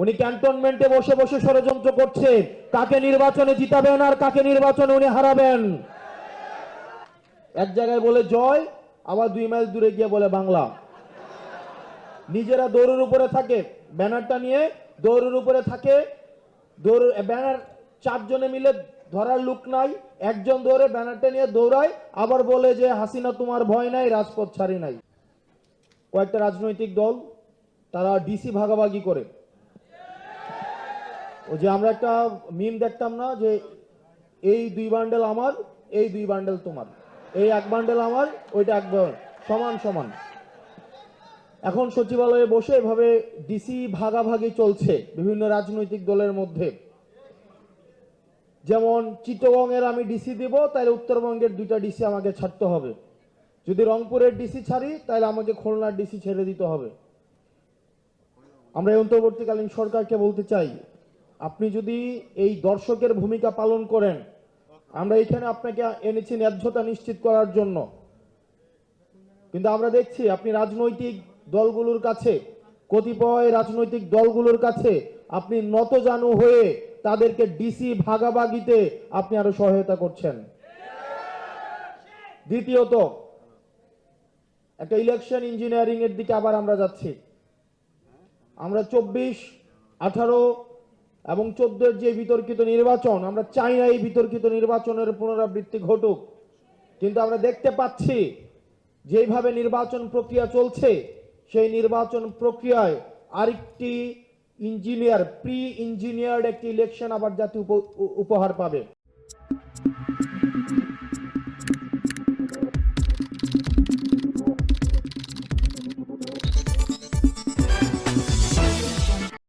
উনি ক্যান্টনমেন্টে বসে বসে ষড়যন্ত্র করছে। কাকে নির্বাচনে জিতাবেন আর কাকে নির্বাচনে উনি হারাবেন? এক জায়গায় বলে জয়, আবার দুই মাইল দূরে গিয়ে বলে বাংলা। নিজেরা দৌড়ের উপরে থাকে, ব্যানারটা নিয়ে দৌড়ের উপরে থাকে। দৌড়, ব্যানার চারজনে মিলে ধরার লুক নাই, একজন দৌড়ে ব্যানারটা নিয়ে দৌড়ায়, আবার বলে যে, হাসিনা, তোমার ভয় নাই, রাজপথ ছাড়ি নাই। কয়েকটা রাজনৈতিক দল, তারা ডিসি ভাগাভাগি করে। ও যে আমরা একটা মিম দেখতাম না যে এই দুই বান্ডেল আমার, এই দুই বান্ডেল তোমার। এই এক বান্ডেল আমার, ওইটা এক সমান সমান। এখন সচিবালয়ে বসে এভাবে ডিসি ভাগাভাগি চলছে বিভিন্ন রাজনৈতিক দলের মধ্যে। যেমন চিত্তগঙ্গের আমি ডিসি দিব তাহলে উত্তরবঙ্গের দুইটা ডিসি আমাকে ছাড়তে হবে। যদি রংপুরের ডিসি ছাড়ি তাহলে আমাকে খুলনার ডিসি ছেড়ে দিতে হবে। আমরা অন্তর্বর্তীকালীন সরকারকে বলতে চাই আপনি যদি এই দর্শকের ভূমিকা পালন করেন, আমরা এখানে আপনাকে এনেছি ন্যায্যতা নিশ্চিত করার জন্য। কিন্তু আমরা দেখছি আপনি রাজনৈতিক দলগুলোর কাছে, কতিপয় রাজনৈতিক দলগুলোর কাছে আপনি নতজানু হয়ে তাদেরকে ডিসি ভাগাভাগিতে আপনি আরও সহায়তা করছেন। দ্বিতীয়ত, একটা ইলেকশন ইঞ্জিনিয়ারিং এর দিকে আবার আমরা যাচ্ছি। আমরা চব্বিশ আঠারো এবং চোদ্দের যে বিতর্কিত নির্বাচন, আমরা চাই না এই বিতর্কিত নির্বাচনের পুনরাবৃত্তি ঘটুক। কিন্তু আমরা দেখতে পাচ্ছি যেভাবে নির্বাচন প্রক্রিয়া চলছে, সেই নির্বাচন প্রক্রিয়ায় আরেকটি ইঞ্জিনিয়ার প্রি ইঞ্জিনিয়ার্ড একটি ইলেকশন আবার জাতি উপ- উপহার পাবে।